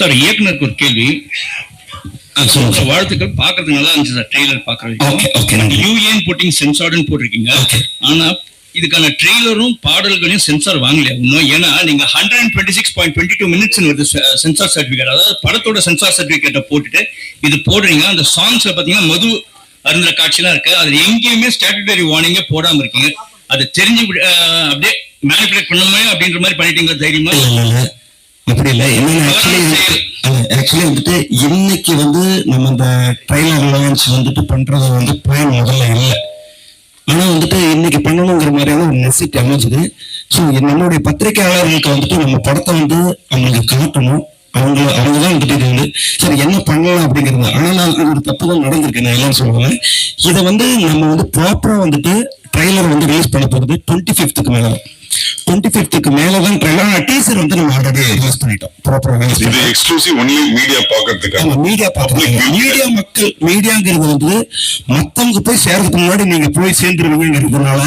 Sir இயக்குனருக்கு ஒரு கேள்வி. வாழ்த்துக்கள் பாக்குறதுக்கு நல்லா இருந்துச்சு சார் ட்ரெய்லர் பாக்குறது யூஏன் போட்டிங் சென்சார்டுன்னு போட்டிருக்கீங்க. ஆனா இதுக்கான ட்ரெய்லரும் பாடல்களையும் சென்சார் வாங்கலையா இன்னும் ஏன்னா நீங்க hundred and twenty six point twenty two minutes வருது சென்சார் சர்டிபிகேட் அதாவது படத்தோட சென்சார் சர்டிபிகேட்டை போட்டுட்டு இது போடுறீங்க. அந்த சாங்ஸ்ல பாத்தீங்கன்னா மது அருந்துற காட்சிலாம் இருக்கு. அது எங்கேயுமே ஸ்டாட்டுட்டரி வார்னிங்கே போடாம இருக்கீங்க. அது தெரிஞ்சு அப்படியே மேனிபுலேட் பண்ணுமே அப்படின்ற மாதிரி பண்ணிட்டீங்க தைரியமா. அப்படி இல்ல. ஆக்சுவலி ஆக்சுவலி வந்துட்டு இன்னைக்கு வந்து நம்ம இந்த ட்ரைலர் லான்ச் வந்துட்டு பண்றது வந்து பிளான் முதல்ல இல்லை. ஆனா வந்துட்டு இன்னைக்கு பண்ணணுங்கிற மாதிரியான ஒரு நெசிட்டி அமைஞ்சது. ஸோ நம்மளுடைய பத்திரிகையாளர்களுக்கு வந்துட்டு நம்ம படத்தை வந்து அவங்களுக்கு காட்டணும். அவங்க அவங்க தான் வந்துட்டு இது வந்து சரி என்ன பண்ணலாம் அப்படிங்கிறது. ஆனா நான் அது ஒரு தப்பு தான் நடந்திருக்கு. நான் எல்லாம் சொல்லுவேன் இதை வந்து நம்ம வந்து ப்ராப்பரா வந்துட்டு ட்ரைலர் வந்து ரிலீஸ் பண்ண போகுது. டுவெண்ட்டி ஃபிஃப்த்துக்கு மேல டுவெண்ட்டி ஃபிஃப்த்துக்கு மேல தான் ட்ரைலர் டீசர் வந்து நம்ம ஆல்ரெடி ரிலீஸ் பண்ணிட்டோம். ப்ராப்பரா இது எக்ஸ்க்ளூசிவ் ஒன்லி மீடியா பாக்குறதுக்காக ஆமா மீடியா பாக்குறீங்க மீடியா மக்கள் மீடியாங்கிறது வந்து மத்தவங்க போய் சேர்றதுக்கு முன்னாடி நீங்க போய் சேர்ந்துருவீங்கிறதுனால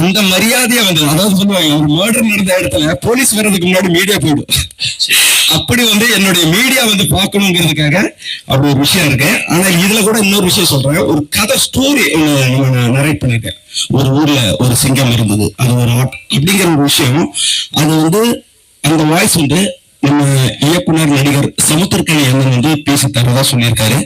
அந்த மரியாதையை வந்து அதாவது சொல்லுவாங்க ஒரு மர்டர் நடந்த இடத்துல போலீஸ் வர்றதுக்கு முன்னாடி மீடியா போயிடும். அப்படி வந்து என்னுடைய மீடியா வந்து பார்க்கணுங்கிறதுக்காக அப்படி ஒரு விஷயம் இருக்கு. ஆனா இதுல கூட இன்னொரு விஷயம் சொல்றேன். ஒரு கதை ஸ்டோரி நரேட் பண்ணிருக்கேன். ஒரு ஊர்ல ஒரு சிங்கம் இருந்தது. அது ஒரு ஆட் அப்படிங்கிற ஒரு விஷயம் அது வந்து அந்த வாய்ஸ் வந்து நம்ம இயக்குனர் நடிகர் சமுத்திரக்கணி அண்ணன் வந்து பேசி தரதா சொல்லியிருக்காரு.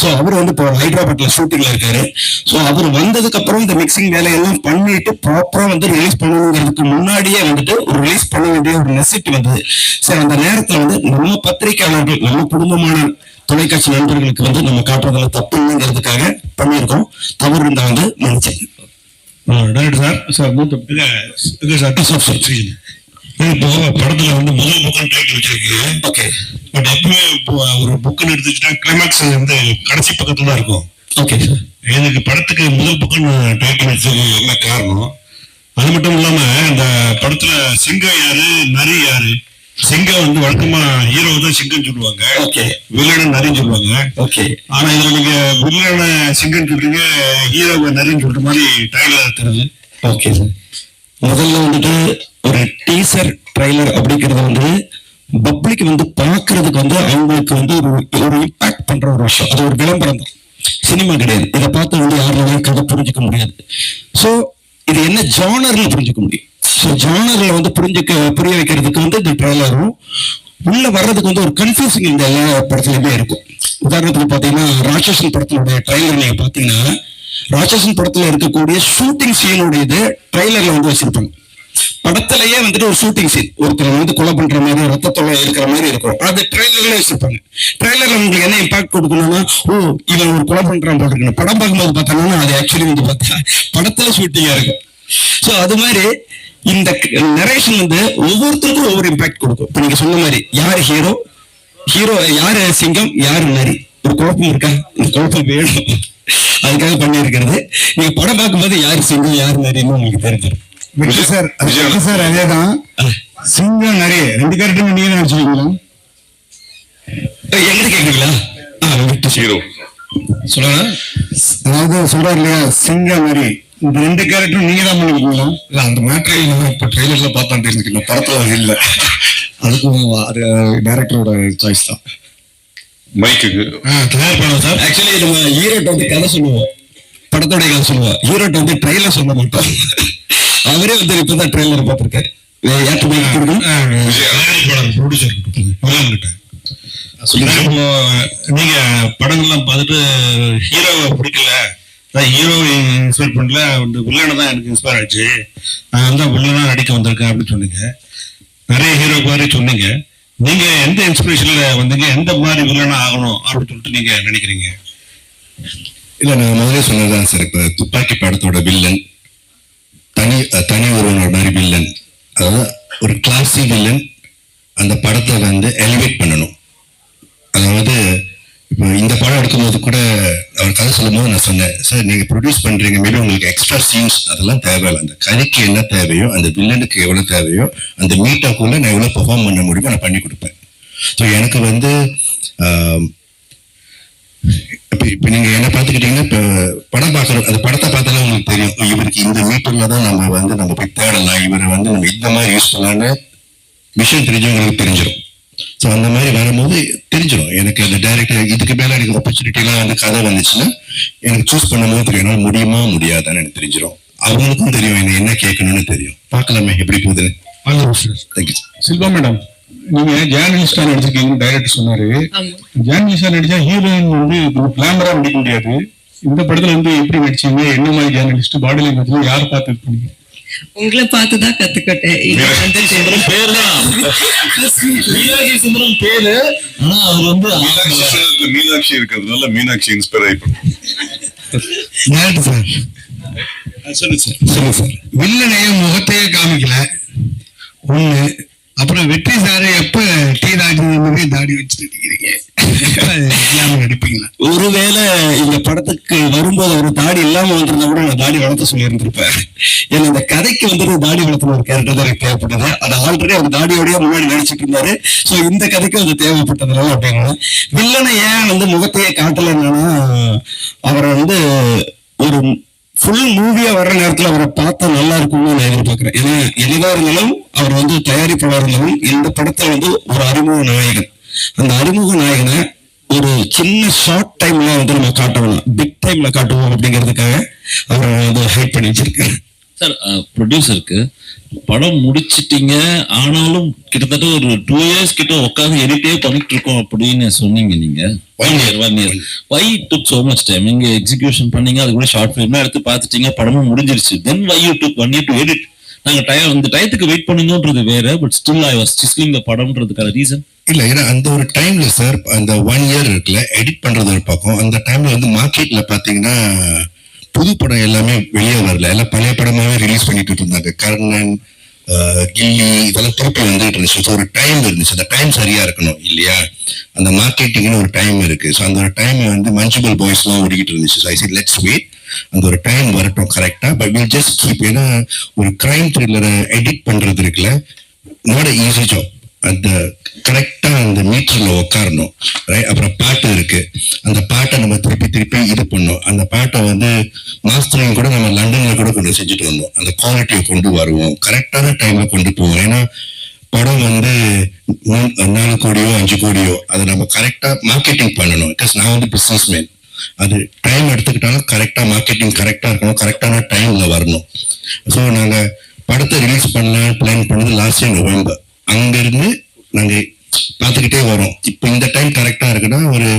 சோ அவர் வந்து இப்போ ஹைதராபாத்ல ஷூட்டிங்ல இருக்காரு. சோ அவர் வந்ததுக்கு அப்புறம் இந்த மிக்சிங் வேலையெல்லாம் பண்ணிட்டு ப்ராப்பரா வந்து ரிலீஸ் பண்ணணுங்கிறதுக்கு முன்னாடியே வந்துட்டு ஒரு ரிலீஸ் பண்ண வேண்டிய ஒரு நெசிட்டி வந்தது. சரி அந்த நேரத்துல வந்து நம்ம பத்திரிகையாளர்கள் நம்ம குடும்பமான தொலைக்காட்சி நண்பர்களுக்கு வந்து நம்ம காட்டுறதுல தப்பு இல்லைங்கிறதுக்காக பண்ணியிருக்கோம். தவறு இருந்தா வந்து மன்னிச்சேன் சார் சார் மூத்த சார், சார். இப்போ படத்துல வந்து முதல் புக்கன் டைட்டில் வச்சிருக்கீங்க ஓகே பட் எப்பவுமே இப்போ ஒரு புக்குன்னு எடுத்துக்கிட்டா கிளைமேக்ஸ் வந்து கடைசி பக்கத்துல தான் இருக்கும். ஓகே சார் எனக்கு படத்துக்கு முதல் புக்கன் டைட்டில் வச்சது என்ன காரணம்? அது மட்டும் இல்லாம இந்த படத்துல சிங்கம் யாரு நரி யாரு? சிங்கம் வந்து வழக்கமா ஹீரோ தான் சிங்கம் சொல்லுவாங்க. ஓகே வில்லனை நரின்னு சொல்லுவாங்க. ஓகே ஆனா இதுல நீங்க வில்லனை சிங்கம் சொல்றீங்க ஹீரோவை நரின்னு சொல்ற மாதிரி ட்ரைலர் தருது ஓகே சார் முதல்ல வந்துட்டு ஒரு டீசர் ட்ரைலர் அப்படிங்கிறது வந்து பப்ளிக் வந்து பார்க்கறதுக்கு வந்து அவங்களுக்கு வந்து ஒரு ஒரு இம்பாக்ட் பண்ற ஒரு விஷயம். அது ஒரு விளம்பரம் தான். சினிமா கிடையாது. இதை பார்த்து வந்து யாராலையும் கதை புரிஞ்சுக்க முடியாது. ஸோ இது என்ன ஜானர்னு புரிஞ்சுக்க முடியும்? ஸோ ஜானர்ல வந்து புரிஞ்சுக்க புரிய வைக்கிறதுக்கு வந்து இந்த ட்ரைலரும் உள்ள வர்றதுக்கு வந்து ஒரு கன்ஃபியூசிங் இந்த எல்லா படத்துலயுமே இருக்கும். உதாரணத்துக்கு பார்த்தீங்கன்னா ராட்சசன் படத்தினுடைய ட்ரைலர் நீங்க பாத்தீங்கன்னா ராட்சசன் படத்துல இருக்கக்கூடிய ஷூட்டிங் சீனுடையது ட்ரைலர்ல வந்து வச்சிருப்பாங்க. படத்திலேயே வந்துட்டு ஒரு ஷூட்டிங் சீன் ஒருத்தர் வந்து கொலை பண்ற மாதிரி ரத்தத்தொலை இருக்கிற மாதிரி இருக்கும். அது ட்ரைலர்ல வச்சிருப்பாங்க. ட்ரெய்லர்ல உங்களுக்கு என்ன இம்பாக்ட் கொடுக்கணும்னா ஓ இவன் ஒரு கொலை பண்றான் போட்டுருக்கணும் படம் பார்க்கும்போது பார்த்தோம்னா அது ஆக்சுவலி வந்து பார்த்தா படத்துல ஷூட்டிங்கா இருக்கும். ஸோ அது மாதிரி இந்த நரேஷன் வந்து ஒவ்வொருத்தருக்கும் ஒவ்வொரு இம்பாக்ட் கொடுக்கும். இப்போ நீங்க சொன்ன மாதிரி யார் ஹீரோ ஹீரோ யாரு சிங்கம்? யாரு நரி? ஒரு குழப்பம் இருக்கா? இந்த குழப்பம் வேணும். அதுக்காக பண்ணியிருக்கிறது. நீங்க படம் பார்க்கும்போது யார் சிங்கம் யார் நரின்னு உங்களுக்கு தெரிஞ்சிடும். சார் விஜய். சார் அதேதான் சிங்கம் நிறைய ரெண்டு கேரக்டர் நீங்க தான் வச்சுக்கீங்களா எங்கிட்ட கேக்குறீங்களா? ஆ விட்டு. சரி. ஹீரோ. சொல்லுங்க. அதாவது சொல்றாரு இல்லையா சிங்கம் நரி இந்த ரெண்டு கேரக்டரும் நீங்க தான் பண்ணிருக்கீங்களா? இல்ல அந்த மேட்ரை நம்ம இப்ப ட்ரெய்லர்ல பார்த்தா தெரிஞ்சுக்கணும். படத்துல அது இல்ல. அதுக்கும் அது டைரக்டரோட சாய்ஸ் தான். மைக்குக்கு. தயார் பண்ணோம் சார். ஆக்சுவலி நம்ம ஹீரோட்ட வந்து கதை சொல்லுவோம். படத்தோட கதை சொல்லுவோம். ஹீரோட்ட வந்து ட்ரெய்லர் சொல்ல மாட்டோம். அவரே வந்து இப்பதான் ட்ரெய்லர் பார்த்திருக்காரு. நீங்க படங்கள்லாம் பார்த்துட்டு ஹீரோவை பிடிக்கல. ஹீரோ இன்ஸ்பயர் பண்ணல. வந்து வில்லனை தான் எனக்கு இன்ஸ்பயர் ஆச்சு. நான் தான் வில்லனா நடிக்க வந்திருக்கேன் அப்படின்னு சொன்னீங்க. நிறைய ஹீரோ மாதிரி சொன்னீங்க. நீங்க எந்த இன்ஸ்பிரேஷன்ல வந்தீங்க? எந்த மாதிரி வில்லனா ஆகணும் அப்படின்னு சொல்லிட்டு நீங்க நினைக்கிறீங்க? இல்ல நான் முதல்ல சொன்னதுதான் சார். இப்ப துப்பாக்கி படத்தோட வில்லன் தனி தனி ஒருவனோட மாதிரி வில்லன் அதாவது ஒரு கிளாசி வில்லன் அந்த படத்தை வந்து எலிவேட் பண்ணணும். அதாவது இந்த படம் எடுக்கும்போது கூட அவர் கதை சொல்லும்போது நான் சொன்னேன் சார் நீங்கள் ப்ரொடியூஸ் பண்ணுறீங்க மேபி உங்களுக்கு எக்ஸ்ட்ரா சீன்ஸ் அதெல்லாம் தேவையில்லை. அந்த கதைக்கு என்ன தேவையோ அந்த வில்லனுக்கு எவ்வளோ தேவையோ அந்த மீட்டாக்குள்ளே நான் எவ்வளோ பெர்ஃபார்ம் பண்ண முடியுமோ நான் பண்ணி கொடுப்பேன். ஸோ எனக்கு வந்து இப்போ இப்போ நீங்கள் என்ன பார்த்துக்கிட்டீங்கன்னா இப்போ படம் பாக்குறோம் அந்த படத்தை பார்த்தாலே உங்களுக்கு தெரியும் இவருக்கு இந்த மீட்டரில் தான் நம்ம வந்து நம்ம போய் தேடலாம். இவரை வந்து நம்ம இந்த மாதிரி யூஸ் பண்ணலான்னு விஷயம் தெரிஞ்சவங்களுக்கு தெரிஞ்சிடும் ஸோ அந்த மாதிரி வரும்போது தெரிஞ்சிடும். எனக்கு அந்த டைரக்டர் இதுக்கு மேல எனக்கு ஆப்பர்ச்சுனிட்டிலாம் வந்து கதை வந்துச்சுன்னா எனக்கு சூஸ் பண்ணும்போது தெரியும். என்னால முடியுமா முடியாதான்னு எனக்கு தெரிஞ்சிடும். அவங்களுக்கும் தெரியும் என்ன என்ன கேட்கணும்னு தெரியும். பார்க்கலாமே எப்படி போகுதுன்னு தேங்க்யூ சில்வா மேடம் நீங்க ஜேர்னலிஸ்டா நடிச்சிருக்கீங்க டைரக்டர் சொன்னாரு. ஜேர்னலிஸ்டா நடிச்சா ஹீரோயின் வந்து கிளாமரா நடிக்க முடியாது. இந்த படத்துல வந்து எப்படி நடிச்சீங்க என்ன மாதிரி ஜேர்னலிஸ்ட் பாடி லாங்குவேஜ் யார் பார்த்து பண்ணீங்க? உங்களை பார்த்து தான் கத்துக்கிட்டேன் பேர் தான் மீனாட்சி சுந்தரம் பேரு ஆனா அவர் வந்து மீனாட்சி இருக்கிறதுனால மீனாட்சி இன்ஸ்பயர் ஆகி சார். சொல்லு சார். சொல்லுங்க சார். வில்லனைய முகத்தையே காமிக்கல. ஒண்ணு அப்புறம் வெற்றி சாரு எப்ப டீ ராஜி தாடி வச்சு நடிக்கிறீங்க எப்ப ஒருவேளை இந்த படத்துக்கு வரும்போது அவர் தாடி இல்லாம வந்திருந்தா கூட நான் தாடி வளர்த்த சொல்லி இருந்திருப்பேன் ஏன்னா இந்த கதைக்கு வந்துட்டு தாடி வளர்த்துன ஒரு கேரக்டர் தான் எனக்கு தேவைப்பட்டது. அது ஆல்ரெடி அவர் தாடியோடய முன்னாடி நடிச்சிட்டு இருந்தாரு. ஸோ இந்த கதைக்கு அது தேவைப்பட்டதுனால அப்படின்னா வில்லனை ஏன் வந்து முகத்தையே காட்டலைன்னா அவரை வந்து ஒரு ஃபுல் மூவியா வர்ற நேரத்துல அவரை பார்த்தா நல்லா இருக்கும்னு நான் எதிர்பார்க்கிறேன். ஏன்னா எளிதா இருந்தாலும் அவர் வந்து தயாரிப்பாளர் இருந்தாலும் இந்த படத்தை வந்து ஒரு அறிமுக நாயகன். அந்த அறிமுக நாயகனை ஒரு சின்ன ஷார்ட் டைம்ல வந்து நம்ம காட்டணும். பிக் டைம்ல காட்டுவோம் அப்படிங்கிறதுக்காக அவரை வந்து ஹைட் பண்ணி வச்சிருக்கேன். சார் ப்ரொடியூசருக்கு படம் முடிச்சிட்டீங்க. ஆனாலும் கிட்டத்தட்ட ஒரு டூ இயர்ஸ் கிட்ட உட்காந்து எடிட்டே பண்ணிட்டு இருக்கோம் அப்படின்னு சொன்னீங்க நீங்க. One year one year why took so much time நீங்க எக்ஸிகியூஷன் பண்ணீங்க அது கூட ஷார்ட் ஃபிலிம்லாம் எடுத்து பார்த்துட்டீங்க படமும் முடிஞ்சிருச்சு. Then why you took one year to edit நாங்க டயம் இந்த டயத்துக்கு வெயிட் பண்ணுங்கன்றது வேற but still I was sizzling the படம்ன்றதுக்கான reason இல்ல ஏன்னா அந்த ஒரு டைம்ல சார் அந்த ஒன் இயர் இருக்குல்ல எடிட் பண்றது ஒரு பக்கம். அந்த டைம்ல வந்து மார்க்கெட்ல பாத்தீங்கன்னா புது படம் எல்லாமே வெளியே வரல. எல்லாம் பழைய படமாவே ரிலீஸ் பண்ணிட்டு இருந்தாங்க. கர்ணன் கில்லி இதெல்லாம் திருப்பி வந்துட்டு இருந்துச்சு. ஸோ ஒரு டைம் இருந்துச்சு. அந்த டைம் சரியா இருக்கணும் இல்லையா? அந்த மார்க்கெட்டிங்னு ஒரு டைம் இருக்கு. ஸோ அந்த ஒரு டைம் வந்து மஞ்சுபல் பாய்ஸ் எல்லாம் ஓடிக்கிட்டு இருந்துச்சு. So I see let's wait அந்த ஒரு டைம் வரட்டும் கரெக்டா பட் வில் ஜஸ்ட் கீப் ஏன்னா ஒரு கிரைம் த்ரில்லரை எடிட் பண்றது இருக்குல்ல நாட் ஈஸி ஜாப் அந்த கரெக்டா அந்த மீட்டர்ல உட்காரணும் ரைட் அப்புறம் பாட்டு இருக்கு. அந்த பாட்டை நம்ம திருப்பி திருப்பி இது பண்ணோம் அந்த பாட்டை வந்து மாஸ்டரையும் கூட நம்ம லண்டன்ல கூட கொண்டு செஞ்சுட்டு வந்தோம். அந்த குவாலிட்டியை கொண்டு வருவோம். கரெக்டான டைம்ல கொண்டு போவோம். ஏன்னா படம் வந்து மூணு- நாலு கோடியோ அஞ்சு கோடியோ அதை நம்ம கரெக்டா மார்க்கெட்டிங் பண்ணணும். பிகாஸ் நான் வந்து பிசினஸ் மேன் அது டைம் எடுத்துக்கிட்டாலும் கரெக்டா மார்க்கெட்டிங் கரெக்டா இருக்கணும். கரெக்டான டைம்ல வரணும். ஸோ நாங்க படத்தை ரிலீஸ் பண்ணலாம் பிளான் பண்ணது லாஸ்ட் இயர் நவம்பர் அங்கிருந்து நாங்க பார்த்துக்கிட்டே வரோம். இப்போ இந்த டைம் கரெக்டா இருக்குன்னா ஒரு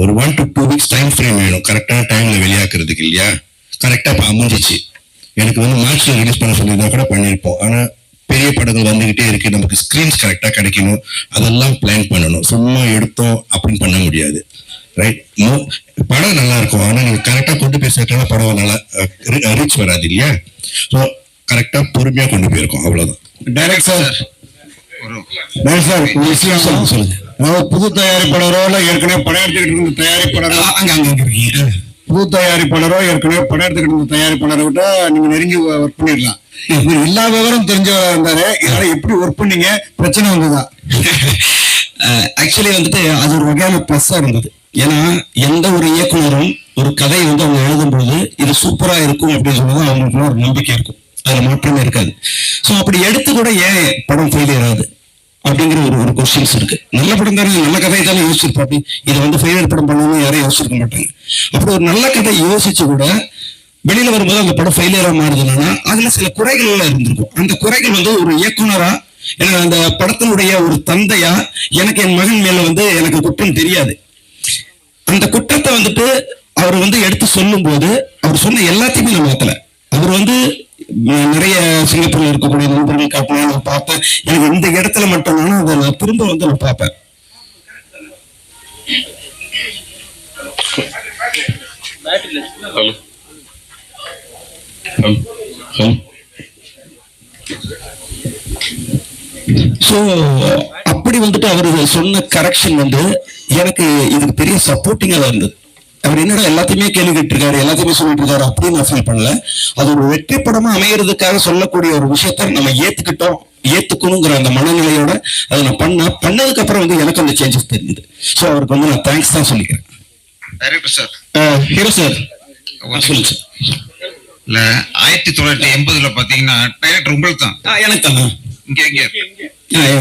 ஒரு one two two weeks time frame வேணும். கரெக்டான டைம்ல வெளியாக்குறதுக்கு இல்லையா? கரெக்டா இப்போ அமைஞ்சிச்சு. எனக்கு வந்து மார்ச்ல ரிலீஸ் பண்ண சொல்லியிருந்தா கூட பண்ணியிருப்போம். ஆனா பெரிய படங்கள் வந்துகிட்டே இருக்கு. நமக்கு ஸ்கிரீன்ஸ் கரெக்டா கிடைக்கணும். அதெல்லாம் பிளான் பண்ணணும். சும்மா எடுத்தோம் அப்படின்னு பண்ண முடியாது. ரைட் படம் நல்லா இருக்கும். ஆனா நீங்க கரெக்டா கொண்டு போய் சேர்க்கலாம் படம் நல்லா ரீச் வராது இல்லையா? ஸோ கரெக்டா பொறுமையா கொண்டு போயிருக்கோம். அவ்வளவுதான். டைரக்ட் சார் சார் விஷயம் சொல்லுங்க, சொல்லுங்க. அதாவது புது தயாரிப்பாளரோ இல்ல ஏற்கனவே படம் எடுத்துக்கிட்டு இருந்த தயாரிப்பாளரோ அங்க அங்க இருக்கீங்க. புது தயாரிப்பாளரோ ஏற்கனவே படம் எடுத்துக்கிட்டு இருந்த தயாரிப்பாளரை விட நீங்க நெருங்கி ஒர்க் பண்ணிடலாம். இவர் எல்லா விவரம் தெரிஞ்சவரா இருந்தாரு. இதனால எப்படி ஒர்க் பண்ணீங்க? பிரச்சனை வந்ததா? ஆக்சுவலி வந்துட்டு அது ஒரு வகையான ப்ளஸ்ஸா இருந்தது. ஏன்னா எந்த ஒரு இயக்குனரும் ஒரு கதையை வந்து அவங்க எழுதும்போது இது சூப்பரா இருக்கும் அப்படின்னு சொன்னது அவங்களுக்கு ஒரு நம்பிக்கை இருக்கும். அதுல மாற்றமே இருக்காது. சோ அப்படி எடுத்து கூட ஏன் படம் ஃபெயிலியர் ஆகுது? அப்படிங்கிற ஒரு ஒரு கொஸ்டின்ஸ் இருக்கு. நல்ல படம் தானே நல்ல கதையை தானே யோசிச்சிருப்பாப்பி இதை வந்து ஃபெயிலியர் படம் பண்ணணும்னு யாரும் யோசிச்சிருக்க மாட்டாங்க. அப்படி ஒரு நல்ல கதை யோசிச்சு கூட வெளியில வரும்போது அந்த படம் ஃபெயிலியரா மாறுதுன்னா அதுல சில குறைகள் எல்லாம் இருந்திருக்கும். அந்த குறைகள் வந்து ஒரு இயக்குனரா எனக்கு அந்த படத்தினுடைய ஒரு தந்தையா எனக்கு என் மகன் மேல வந்து எனக்கு குற்றம் தெரியாது. அந்த குற்றத்தை வந்துட்டு அவர் வந்து எடுத்து சொல்லும் போது அவர் சொன்ன எல்லாத்தையுமே நான் மாத்தல. அவர் வந்து நிறைய சிங்கப்பூர்ல இருக்கக்கூடிய நண்பர்கள் காட்டினா நான் பார்த்தேன் எனக்கு இந்த இடத்துல மட்டும் அதை நான் திரும்ப வந்து நான் பார்ப்பேன். ஹலோ. அப்படி வந்துட்டு அவர் சொன்ன கரெக்ஷன் வந்து எனக்கு இதுக்கு பெரிய சப்போர்ட்டிங்கா தான் இருந்தது. அவர் என்னடா எல்லாத்தையுமே கேள்வி கேட்டிருக்காரு எல்லாத்தையுமே சொல்லிட்டு இருக்காரு அப்படின்னு நான் ஃபீல் பண்ணல. அது ஒரு வெற்றி படமா அமையறதுக்காக சொல்லக்கூடிய ஒரு விஷயத்த நம்ம ஏத்துக்கிட்டோம் ஏத்துக்கணுங்கிற அந்த மனநிலையோட அதை நான் பண்ண பண்ணதுக்கு அப்புறம் வந்து எனக்கு அந்த சேஞ்சஸ் தெரிஞ்சது. சோ அவருக்கு வந்து நான் தேங்க்ஸ் தான் சொல்லிக்கிறேன். ஹீரோ சார் சொல்லுங்க சார் இல்ல ஆயிரத்தி தொள்ளாயிரத்தி எண்பதுல பாத்தீங்கன்னா டைரக்டர் உங்களுக்கு தான். எனக்கு தானா இங்க இங்க.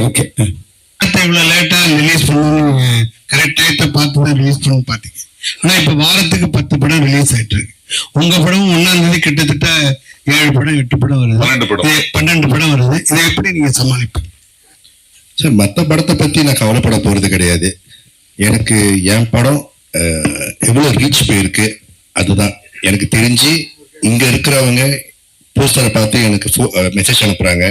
ஓகே இவ்வளவு லேட்டா ரிலீஸ் பண்ணணும்னு கரெக்ட் டயத்தை பார்த்து தான் ரிலீஸ் பண்ணு பாத்தீங்க. ஆனா இப்ப வாரத்துக்கு பத்து படம் ரிலீஸ் ஆயிட்டு இருக்கு உங்க படம் ஒன்னாம் தேதி கிட்டத்தட்ட ஏழு படம் எட்டு படம் வருது. பன்னெண்டு படம். வருது. இதை எப்படி நீங்க சமாளிப்பீங்க? சார் மற்ற படத்தை பத்தி நான் கவலைப்பட போறது கிடையாது. எனக்கு என் படம் எவ்வளவு ரீச் போயிருக்கு அதுதான். எனக்கு தெரிஞ்சு இங்க இருக்கிறவங்க போஸ்டரை பார்த்து எனக்கு மெசேஜ் அனுப்புறாங்க.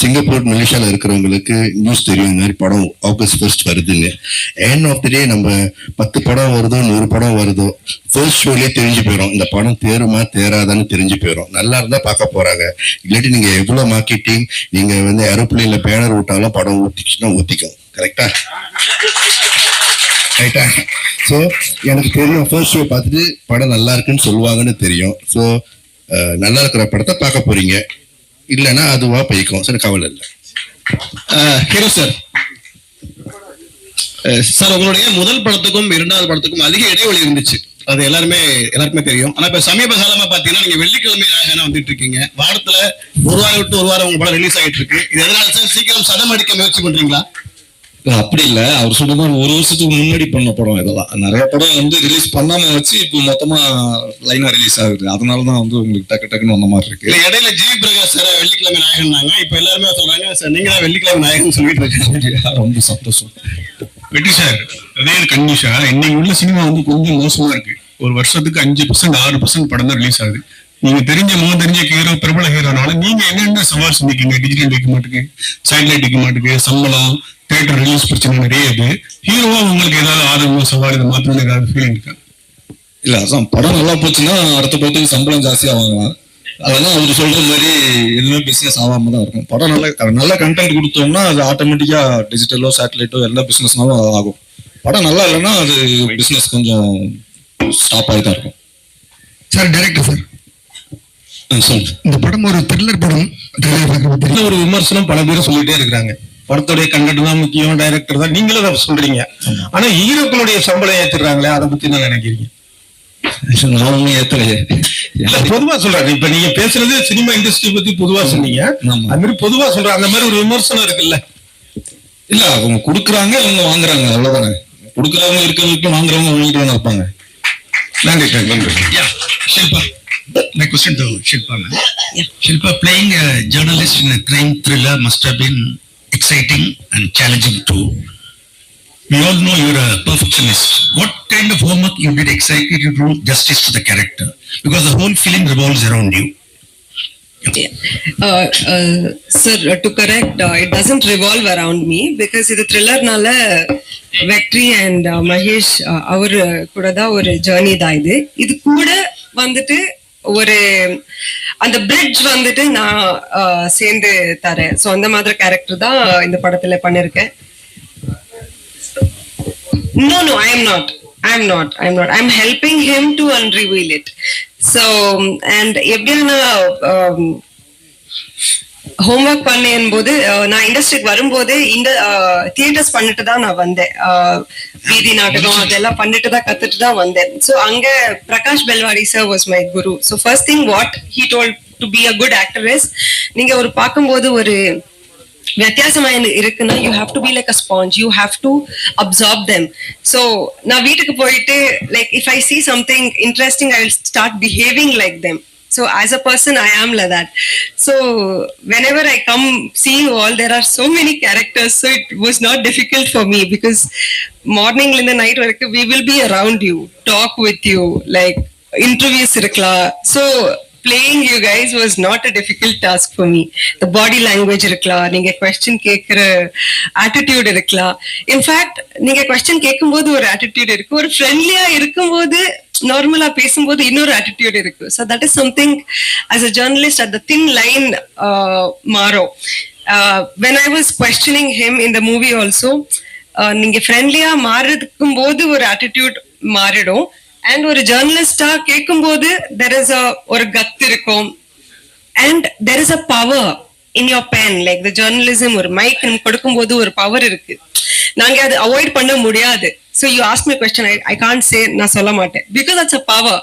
சிங்கப்பூர் மலேசியால இருக்கிறவங்களுக்கு நியூஸ் தெரியும். இந்த மாதிரி படம் ஆகஸ்ட் ஃபர்ஸ்ட் வருதுன்னு. எண்ட் ஆஃப் தி டே நம்ம பத்து படம் வருதோ நூறு படம் வருதோ ஃபர்ஸ்ட் ஷோலேயே தெரிஞ்சு போயிடும் இந்த படம் தேருமா தேராதான்னு தெரிஞ்சு போயிடும் நல்லா இருந்தா பார்க்க போறாங்க. இல்லாட்டி நீங்க எவ்வளவு மார்க்கெட்டிங் நீங்க வந்து ஏரோப்ளேன்ல பேனர் விட்டாலும் படம் ஊத்திச்சுன்னா ஊத்திக்கும் கரெக்டா ரைட்டா ஸோ எனக்கு தெரியும். ஃபர்ஸ்ட் ஷோ பார்த்துட்டு படம் நல்லா இருக்குன்னு சொல்லுவாங்கன்னு தெரியும். ஸோ நல்லா இருக்கிற படத்தை பார்க்க போறீங்க. இல்லைன்னா அதுவா போய்க்கும் சரி கவலை இல்லை. ஹீரோ சார் சார் உங்களுடைய முதல் படத்துக்கும் இரண்டாவது படத்துக்கும் அதிக இடைவெளி இருந்துச்சு. அது எல்லாருமே எல்லாருக்குமே தெரியும். ஆனா இப்ப சமீப காலமா பாத்தீங்கன்னா நீங்க வெள்ளிக்கிழமை நாயகனா வந்துட்டு இருக்கீங்க. வாரத்துல ஒரு வாரம் விட்டு ஒரு வாரம் உங்க படம் ரிலீஸ் ஆயிட்டு இருக்கு. இது எதனால சார் சீக்கிரம் சதம் அடிக்க முயற்சி பண்றீங்களா? அப்படி இல்ல. அவர் சொன்ன மாதிரி ஒரு வருஷத்துக்கு முன்னாடி பண்ண படம் இதெல்லாம். நிறைய படம் வந்து ரிலீஸ் பண்ணாம வச்சு இப்போ மொத்தமா லைனா ரிலீஸ் ஆகுது. அதனாலதான் வந்து உங்களுக்கு டக்கு டக்குன்னு வந்த மாதிரி இருக்கு. இடையில ஜி. பிரகாஷ் சார் வெள்ளிக்கிழமை நாயகன்னாங்க இப்ப எல்லாருமே சொல்றாங்க சார் நீங்க தான் வெள்ளிக்கிழமை நாயகன் சொல்லிட்டு இருக்காங்க. ரொம்ப சந்தோஷம். வெட்டி சார் அதே கன்னிஷா. இன்னைக்கு உள்ள சினிமா வந்து கொஞ்சம் மோசமா இருக்கு. ஒரு வருஷத்துக்கு அஞ்சு பர்சன்ட் ஆறு பர்சன்ட் படம் தான் ரிலீஸ் ஆகுது. நீங்க தெரிஞ்ச முகம் தெரிஞ்ச ஹீரோ பிரபல ஹீரோனால நீங்க என்னென்ன சவால் சந்திக்கீங்க? டிஜிட்டல் வைக்க மாட்டுக்கு சேட்டலைட் வைக்க மாட்டுக்கு சம்பளம் தேட்டர் ரிலீஸ் பிரச்சனை நிறைய இது. ஹீரோவா உங்களுக்கு ஏதாவது ஆதரவு சவால் இதை மாத்திரம் ஏதாவது ஃபீலிங் இருக்கா? இல்ல அதான் படம் நல்லா போச்சுன்னா அடுத்த படத்துக்கு சம்பளம் ஜாஸ்தியா வாங்கலாம். அதெல்லாம் அவர் சொல்ற மாதிரி எதுவுமே பிசினஸ் ஆகாம தான் இருக்கும். படம் நல்ல நல்ல கண்டென்ட் கொடுத்தோம்னா அது ஆட்டோமேட்டிக்கா டிஜிட்டலோ சேட்டலைட்டோ எல்லா பிசினஸ்னாலும் ஆகும். படம் நல்லா இல்லைன்னா அது பிசினஸ் கொஞ்சம் ஸ்டாப் ஆகி தான் இருக்கும். சார் டைரக்டர் சார் இந்த படம் ஒரு த்ரில்லர் படம். ஒரு விமர்சனம் பல பேரும் சொல்லிட்டே இருக்கிறாங்க. படத்துடைய கண்டென்ட் தான் முக்கியம் டைரக்டர் தான். நீங்களும் அதை சொல்றீங்க. ஆனா ஹீரோக்களுடைய சம்பளம் ஏத்துறாங்களே அதை பத்தி என்ன நினைக்கிறீங்க? நான் இல்ல பொதுவா சொல்றாங்க. இப்ப நீங்க பேசுறது சினிமா இண்டஸ்ட்ரி பத்தி பொதுவா சொன்னீங்க. அது மாதிரி பொதுவா சொல்றாங்க. அந்த மாதிரி ஒரு விமர்சனம் இருக்குல்ல. இல்ல அவங்க குடுக்குறாங்க அவங்க வாங்குறாங்க. அவ்வளவுதானே. குடுக்குறவங்க இருக்கிறவங்க வாங்குறவங்க வாங்கிட்டு இருப்பாங்க நன்றி நன்றி. My question to Shilpa, ma'am. Shilpa, playing a journalist in a crime thriller must have been exciting and challenging too. We all know you're a perfectionist. What kind of homework you did exactly to do justice to the character? Because the whole film revolves around you. Uh, uh, sir, to correct, uh, it doesn't revolve around me because இது த்ரில்லர்னால வெக்ட்ரி and Mahesh uh, அவர் கூட தான் ஒரு journey தான் இது இது கூட வந்துட்டு ஒரு அந்த பிரிட்ஜ் வந்துட்டு நான் சேர்ந்து தரேன் ஸோ அந்த மாதிரி கேரக்டர் தான் இந்த படத்துல பண்ணிருக்கேன் No, no, I am not. I am not. I am not. I'm helping him to unreveal it so and எப்படியான ஹோம்ஒர்க் பண்ணேன் போது நான் இண்டஸ்ட்ரிக்கு வரும்போதே இந்த தியேட்டர்ஸ் பண்ணிட்டு தான் நான் வந்தேன். வீதி நாடகம் அதெல்லாம் பண்ணிட்டு தான் கத்துட்டு தான் வந்தேன். ஸோ அங்க Prakash Belawadi sir was my guru so first thing what he told to be a good actor is நீங்க ஒரு பார்க்கும்போது ஒரு வித்தியாசமா இருக்குன்னா you have to be like a sponge you have to absorb them so நான் வீட்டுக்கு போயிட்டு like if I see something interesting I start behaving like them So as a person, I am like that. So whenever I come see you all, there are so many characters. So it was not difficult for me because morning in the night, we will be around you, talk with you, like interviews இருக்கலாம். So playing you guys was not a difficult task for me. The body language இருக்கலாம், நீங்க question கேட்கிற attitude இருக்கலாம். In fact, நீங்க question கேட்கும்போது ஒரு attitude இருக்கு, ஒரு ஃப்ரெண்ட்லியா இருக்கும்போது நார்மலா பேசும்போது இன்னொரு ஆட்டிடியூட் இருக்கு so that is something as a journalist at the thin line மாறும் when I was questioning him இந்த மூவி ஆல்சோ நீங்க ஃப்ரெண்ட்லியா மாறிருக்கும் போது ஒரு ஆட்டிடியூட் மாறிடும் அண்ட் ஒரு ஜேர்னலிஸ்டா கேட்கும் போது தெர் இஸ் ஒரு கத்து இருக்கும் and there is a power in your pen like the journalism ஒரு மைக் கொடுக்கும்போது ஒரு பவர் இருக்கு. நாங்க அதை அவாய்ட் பண்ண முடியாது. So you ask my question I I can't say நான் சொல்ல மாட்டேன். Because it's a power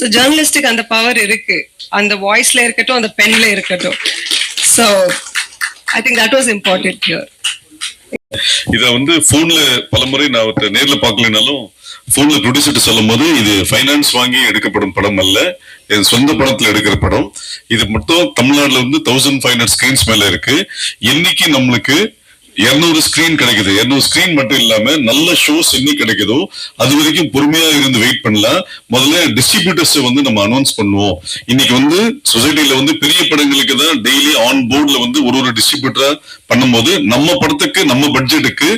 so ஜேர்னலிஸ்டுக்கு அந்த பவர் இருக்கு. அந்த வாய்ஸ்ல இருக்கட்டும் அந்த பென்ல இருக்கட்டும். So I think that was important here இத வந்து போன்ல பலமுறை நான் நேர்ல பார்க்கலனாலும் போன்ல ப்ரொடியூசர்ட்ட சொல்லும் போது இது ஃபைனான்ஸ் வாங்கி எடுக்கப்படும் படம் அல்ல. இது சொந்த படத்துல எடுக்கிற படம். இது மட்டும் தமிழ்நாட்டில் வந்து தௌசண்ட் ஃபைவ் ஹண்ட்ரட் ஸ்கிரீன்ஸ் மேல இருக்கு. இன்னைக்கு நம்மளுக்கு இருநூறு ஸ்கிரீன் கிடைக்குது. இருநூறு ஸ்கிரீன் மட்டும் இல்லாம நல்ல ஷோஸ் என்ன கிடைக்குதோ. அது வரைக்கும் பொறுமையா இருந்து வெயிட் பண்ணலாம் முதல்ல டிஸ்ட்ரிபியூட்டர்ஸ் வந்து நம்ம அனௌன்ஸ் பண்ணுவோம். இன்னைக்கு வந்து சொசைட்டில வந்து பெரிய படங்களுக்கு தான் டெய்லி ஆன் போர்ட்ல வந்து ஒரு ஒரு டிஸ்ட்ரிபியூட்டரா பண்ணும்போது நம்ம படத்துக்கு நம்ம பட்ஜெட்டுக்கு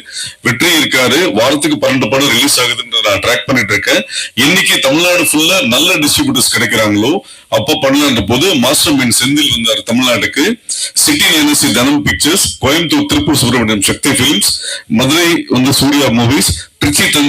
வெற்றி இருக்காரு வாரத்துக்கு பன்னெண்டு படம் ரிலீஸ் ஆகுதுன்ற நான் ட்ராக் பண்ணிட்டு இருக்கேன். இன்னைக்கு தமிழ்நாடு ஃபுல்லா நல்ல டிஸ்ட்ரிபியூட்டர்ஸ் கிடைக்கிறாங்களோ அப்ப பண்ணலான்ற போது மாஸ்டர் மைண்ட் செந்தில் வந்தார் தமிழ்நாட்டுக்கு. City NSC Dhanam pictures Coimbatore Tiruppur Subramaniam Sakthi films Madurai வந்து சூர்யா மூவிஸ் திருச்சி தஞ்சை